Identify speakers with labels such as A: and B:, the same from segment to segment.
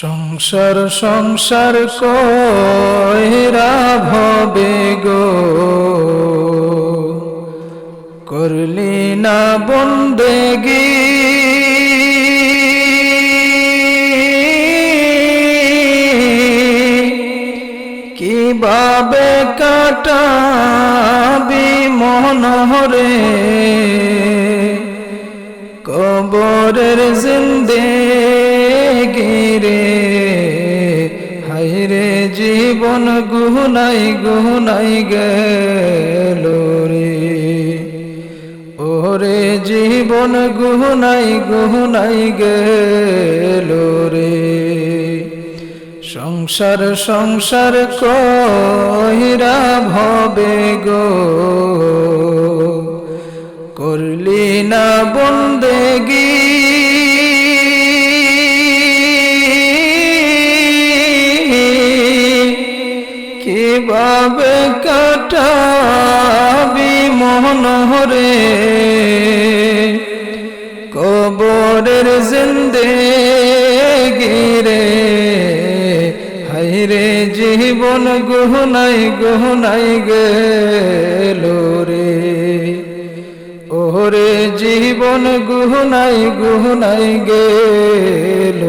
A: সংসার সংসার কইরা ভবে গো? করলি না বন্দেগি কীভাবে কাটাবি মনহরে? কবরের জিন্দে জীবন গুহনাই গুহনাই গেল রে। ওরে জীবন গুহনাই গুহনাই গেল রে। সংসার সংসার কহিরা কীভাবে কাটাবি মনোহরে কবরের জিন্দে গিরে হাইরে জীবন গুহনাই গুহনাই গেল রে। ওরে জীবন গুহনাই গুহনাই গেল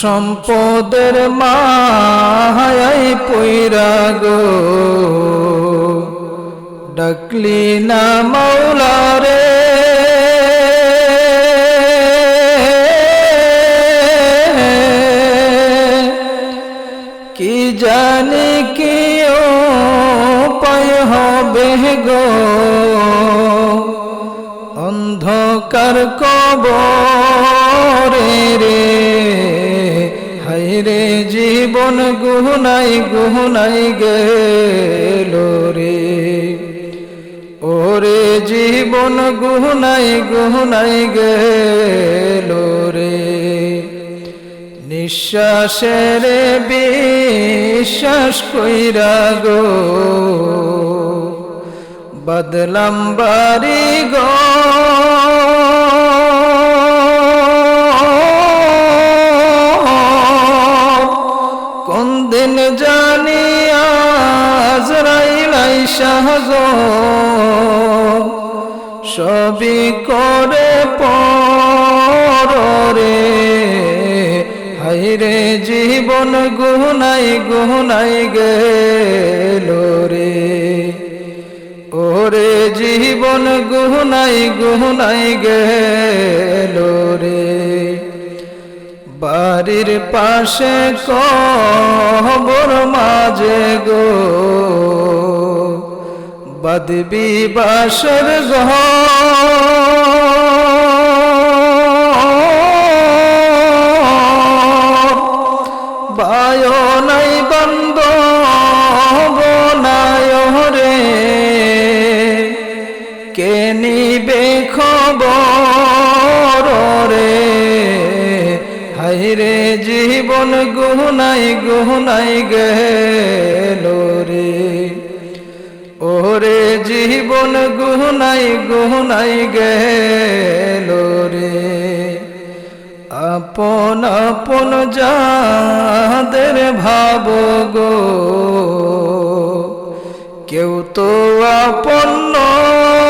A: সম্পদের মাহাই পৈরা গো। ডাকলি না মাওলা রে। কি জানি কি ও পায় হবে গো। অন্ধকার কবরে রে। হাইরে জীবন গুহনাই গুহনাই গেল রে। ওরে, জীবন গুহনাই গুহনাই গেল রে। নিঃশ্বাসের বিশ্বাস কইরা গো। বদলাম বাড়ি গো। সাহগ সবই করে পরে হাইরে জীবন গুহনাই গুহনাই গেল রে। ওরে জীবন গুহনাই গুহনাই গেল রে। বাড়ির পাশে কবর মাঝে গো। বদবি বাসর ঘর বায় নাই বন্ধ, বনায় রে। কে নিবে খবর রে? হাইরে জীবন গুহনাই গুহনাই গেল রে। ওরে জীবন গুহনাই গুহনাই গেল রে। আপন আপন যাদের ভাব গো। কেউ তো আপন নয়।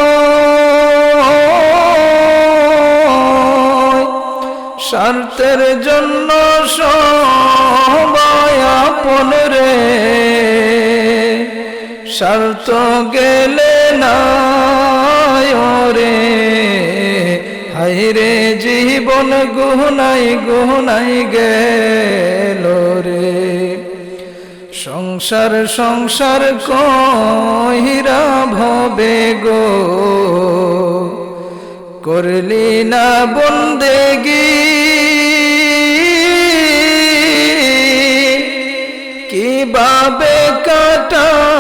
A: স্বার্থের জন্য সবাই আপন রে। স্বার্থ গেলে না রে হাইরে জীবন গুহনাই গুহনাই গেল রে। সংসার সংসার কহিরা ভবে গো। করলি না বন্দেগি। কীভাবে কাটাবি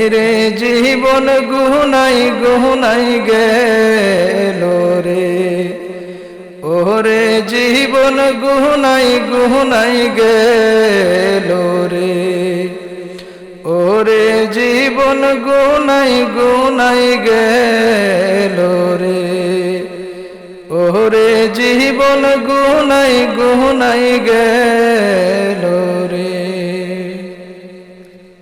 A: রে জীবন গুহনাই গুহনাই গেল রে। ওরে জীবন গুহনাই গুহনাই গেল রে। ওরে জীবন গুনাই গুনাই গেল রে। ওরে জীবন গুনাই গুনাই গেল রে।